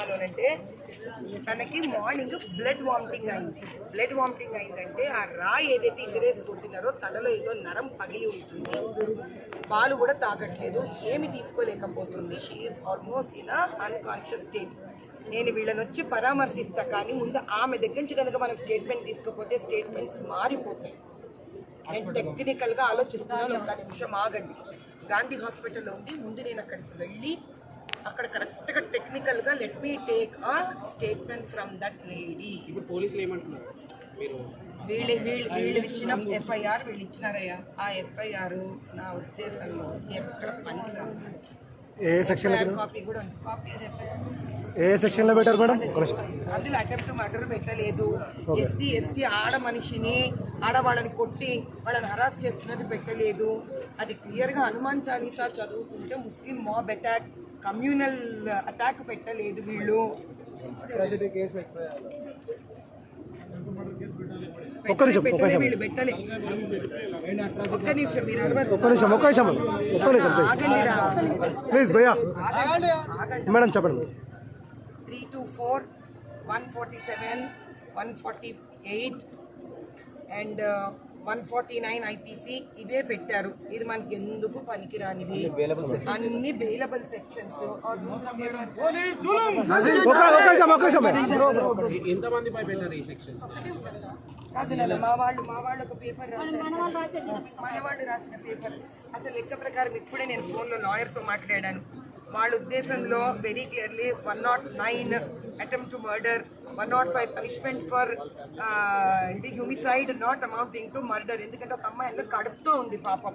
అంటున్నాను అంటే తనకి మార్నింగ్ బ్లడ్ వామిటింగ్ అయింది. బ్లడ్ వామిటింగ్ అయిందంటే ఆ రాయి ఏదైతే ఇసిరేసి కొట్టినారో తలలో ఏదో నరం పగిలి ఉంటుంది. పాలు కూడా తాగట్లేదు. ఏమి తీసుకోలేకపోతుంది. She almost in unconscious state నేను వీళ్ళని వచ్చి పరామర్శిస్తా కానీ ముందు ఆమె దగ్గర నుంచి కనుక మనం స్టేట్మెంట్ తీసుకోకపోతే స్టేట్మెంట్స్ మారిపోతాయి. నేను టెక్నికల్గా ఆలోచిస్తున్నాను. ఒక నిమిషం ఆగండి. గాంధీ హాస్పిటల్లో ఉంది ముందు నేను అక్కడికి వెళ్ళి అక్కడ కరెక్ట్గా టెక్నికల్గా let me take a statement from that lady. ఇప్పుడు పోలీసులు ఏమంటున్నారు? మీరు వీళ్ళు వీళ్ళు వీళ్ళు ఇచ్చిన ఎఫ్ఐఆర్ వీళ్ళు ఇచ్చినారయ్యా. ఆ ఎఫ్ఐఆర్ నా ఉద్దేశంలో ఎక్కడ పనికిరాదు. ఏ సెక్షన్ కాపీ కూడా ఉంది. కాపీ? ఏ సెక్షన్లో పెట్టారు మేడం. అందులో అటెంప్ట్ మర్డర్ పెట్టలేదు. ఎస్సీ ఎస్టీ ఆడ మనిషిని ఆడవాళ్ళని కొట్టి వాళ్ళని హరాస్ చేస్తున్నది పెట్టలేదు. అది క్లియర్గా హనుమాన్ చాలీసా చదువుతుంటే Muslim mob attack communal attack పెట్టలేదు వీళ్ళు. ఒక్క నిమిషం, ఒక్క పెట్టలే నిమిషం. వీళ్ళు పెట్టలే. ఒక్క నిమిషం మీరు అరవద్దు. ఒక్క నిమిషం ఒక్క నిమిషం. ఒక్క నిమిషం ప్లీజ్ ఆగండిరా. ప్లీజ్ భయ్యా. ఆగండి. మేడం చెప్పండి. Three two four one forty seven one forty eight and one forty nine IPC ఇవే పెట్టారు. ఇది మనకి ఎందుకు పనికిరానివి అన్ని బెయిలబుల్ సెక్షన్స్ కాదు మా వాళ్ళు మా వాళ్ళు ఒక పేపర్ రాశారు. మన వాళ్ళు రాసిన పేపర్ అసలు లెక్క ప్రకారం ఇప్పుడే నేను ఫోన్లో లాయర్తో మాట్లాడాను. వాళ్ళ ఉద్దేశంలో very clearly one not nine attempt to murder one not five punishment for ఇది homicide not amounting to murder ఎందుకంటే ఒక అమ్మాయిలో కడుపుతో ఉంది పాపం.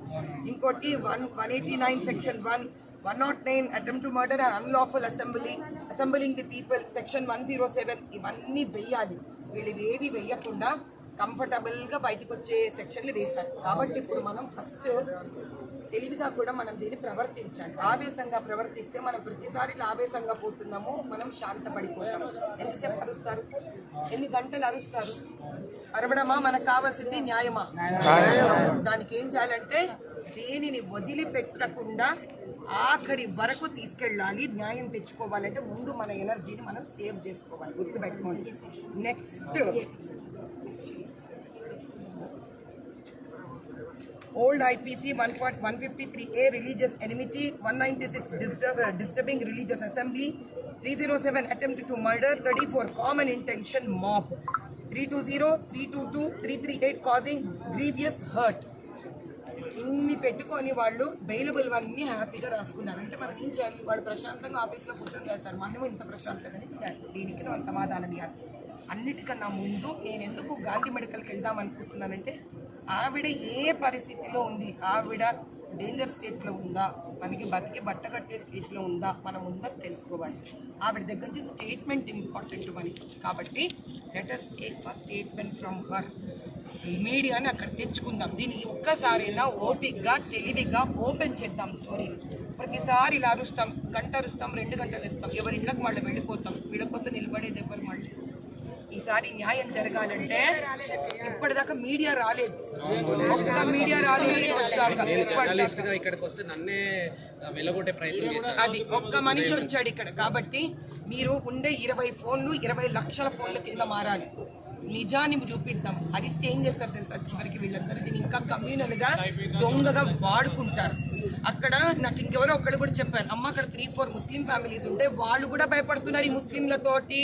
ఇంకోటి one one eighty nine section one one not nine attempt to murder and unlawful assembly assembling the people section one zero seven ఇవన్నీ వెయ్యాలి. వీళ్ళు ఏవి వెయ్యకుండా కంఫర్టబుల్గా బయటకు వచ్చే సెక్షన్లు వేశారు కాబట్టి ఇప్పుడు మనం ఫస్ట్ తెలివిగా కూడా మనం దీన్ని ప్రవర్తించాలి. ఆవేశంగా ప్రవర్తిస్తే మనం ప్రతిసారి ఆవేశంగా పోతున్నాము మనం శాంతపడిపోతాం. ఎంతసేపు అరుస్తారు? ఎన్ని గంటలు అరుస్తారు? అరవడమా? మనకు కావాల్సింది న్యాయమా? దానికి ఏం చేయాలంటే దేనిని వదిలిపెట్టకుండా ఆఖరి వరకు తీసుకెళ్ళాలి న్యాయం తెచ్చుకోవాలంటే ముందు మన ఎనర్జీని మనం సేవ్ చేసుకోవాలి. గుర్తుపెట్టుకోండి. Next old IPC 153A religious enmity, 196 disturb, uh, disturbing religious assembly, 307 attempt to murder, 34 common intention mob, 320, 322, 338 causing grievous hurt. ఇన్ని పెట్టుకొని వాళ్ళు బెయిలబుల్ అన్ని హ్యాపీగా రాసుకున్నారు. అంటే మనం ఏం చేయాలి? వాళ్ళు ప్రశాంతంగా ఆఫీస్లో కూర్చొని రాశారు. మనము ఇంత ప్రశాంతంగా దీనికి మనం సమాధానం ఇవ్వాలి. అన్నిటికన్నా ముందు నేను ఎందుకు గాంధీ మెడికల్కి వెళ్దాం అనుకుంటున్నానంటే ఆవిడ ఏ పరిస్థితిలో ఉంది? ఆవిడ డేంజర్ స్టేట్లో ఉందా? మనకి బతికి బట్ట కట్టే స్టేజ్లో ఉందా? మనం ఉందా తెలుసుకోవాలి. ఆవిడ దగ్గర నుంచి స్టేట్మెంట్ ఇంపార్టెంట్ మనకి. కాబట్టి latest take for statement from her మీడియాని అక్కడ తెచ్చుకుందాం. దీన్ని ఒక్కసారైనా ఓపిక్గా తెలివిగా ఓపెన్ చేద్దాం స్టోరీ ప్రతిసారి ఇలా అరుస్తాం గంట అరుస్తాం రెండు గంటలు ఇస్తాం ఎవరి ఇళ్ళకి వాళ్ళు వెళ్ళిపోతాం. వీళ్ళ కోసం నిలబడేది ఎవరు మళ్ళీ ఈసారి న్యాయం జరగాలంటే ఇప్పటిదాకా మీడియా రాలేదు. ఒక్క మీడియా రాలేదు. ఇక్కడికి వస్తే నన్నే వెళ్ళగొట్టే ప్రయత్నం చేశారు. అది ఒక్క మనిషి వచ్చాడు ఇక్కడ. కాబట్టి మీరు ఉండే ఇరవై ఫోన్లు ఇరవై లక్షల ఫోన్ల కింద మారాలి. నిజాన్ని చూపిద్దాం. హరిస్తే ఏం చేస్తారు తెలుసా? చివరికి వీళ్ళందరూ దీన్ని ఇంకా కమ్యూనల్గా దొంగగా వాడుకుంటారు. అక్కడ నాకు ఇంకెవరో ఒకళ్ళు కూడా చెప్పారు. అమ్మ అక్కడ త్రీ ఫోర్ ముస్లిం ఫ్యామిలీస్ ఉంటే వాళ్ళు కూడా భయపడుతున్నారు ఈ ముస్లింలతోటి.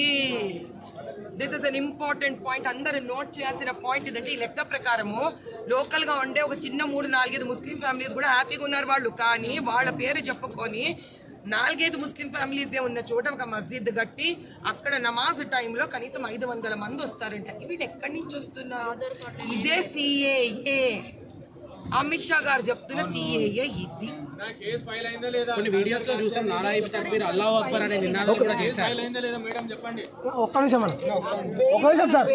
This is an important point అందరూ నోట్ చేయాల్సిన పాయింట్ ఇదంటే ఈ లెక్క ప్రకారము లోకల్గా ఉండే ఒక చిన్న మూడు నాలుగైదు ముస్లిం ఫ్యామిలీస్ కూడా హ్యాపీగా ఉన్నారు వాళ్ళు. కానీ వాళ్ళ పేరు చెప్పుకొని నాలుగైదు ముస్లిం ఫ్యామిలీస్ ఉన్న చోట ఒక మస్జిద్ కట్టి అక్కడ నమాజ్ టైంలో కనీసం ఐదు వందల మంది వస్తారంట. వీడు ఎక్కడి నుంచి వస్తున్నారు? ఇదే సిఏఏ అమిత్ షా గారు చెప్తున్న సిఏఏ ఇది. కొన్ని వీడియోస్లో చూసాం నారాయణ తక్బీర్ అల్లాహ్ అక్బర్ అనే నినాదాలు కూడా చేశారు. ఒక్క నిమిషం మేడం ఒక్క నిమిషం. సార్.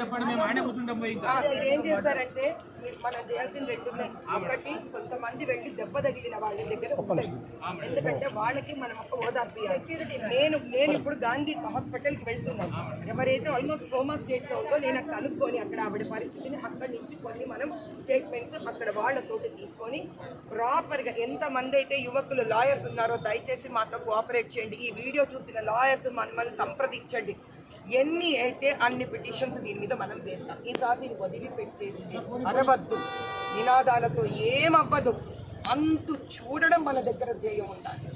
చెప్పండి మేము ఆయన కూర్చుంటాం పోయి ఏం చేస్తారంటే మనం చేయాల్సిన రెండు ఉన్నాయి. ఒకటి కొంతమంది వెళ్ళి దెబ్బ తగిలిన వాళ్ళ దగ్గర ఉంటాయి. ఎందుకంటే వాళ్ళకి మనం ఒక ఓదార్పు. నేను నేను ఇప్పుడు గాంధీ హాస్పిటల్కి వెళ్తున్నాను. ఎవరైతే ఆల్మోస్ట్ కోమా స్టేట్లో ఉందో నేను అక్కడ కనుక్కొని అక్కడ ఆవిడ పరిస్థితిని అక్కడి నుంచి కొన్ని మనం స్టేట్మెంట్స్ అక్కడ వాళ్ళతోటి తీసుకొని ప్రాపర్గా ఎంత మంది అయితే యువకులు లాయర్స్ ఉన్నారో దయచేసి మాతో కోఆపరేట్ చేయండి. ఈ వీడియో చూసిన లాయర్స్ మమ్మల్ని సంప్రదించండి. ఎన్ని అయితే అన్ని పిటిషన్స్ దీని మీద మనం వేద్దాం ఈసారి దీన్ని వదిలిపెట్టేది లేదు. అరవద్దు. నినాదాలతో ఏమవ్వదు. అంతు చూడడం మన దగ్గర ధ్యేయం ఉండాలి.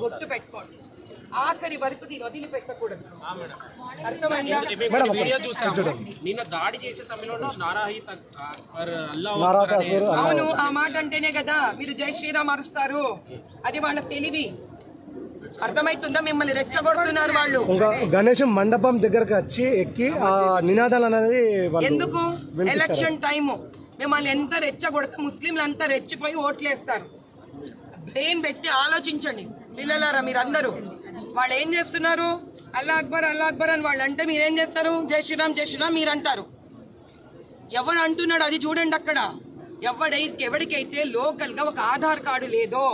గుర్తు పెట్టుకోండి ఆఖరి వరకు దీన్ని వదిలిపెట్టకూడదు. నిన్న దాడి చేసే సమయంలో అవును ఆ మాట అంటేనే కదా మీరు జై శ్రీరామ్ అరుస్తారు. అది వాళ్ళ తెలివి. అర్థమైతుందా? మిమ్మల్ని రెచ్చగొడుతున్నారు వాళ్ళు. ఇంకా గణేష్ మండపం దగ్గరకు వచ్చి ఎక్కి ఆ నినాదాలు అనేది ఎందుకు. Election time. మిమ్మల్ని ఎంత రెచ్చగొడితే ముస్లింలు అంతా రెచ్చిపోయి ఓట్లేస్తారు. బ్రెయిన్ పెట్టి ఆలోచించండి. పిల్లలారా మీరందరూ. వాళ్ళు ఏం చేస్తున్నారు? అల్లా అక్బర్ అల్లా అక్బర్ అని వాళ్ళు అంటే మీరేం చేస్తారు? జై శ్రీరామ్ జై శ్రీరామ్ మీరు అంటారు ఎవరు అంటున్నాడు అది చూడండి అక్కడ. ఎవడై ఎవరికైతే లోకల్గా ఒక ఆధార్ కార్డు లేదో.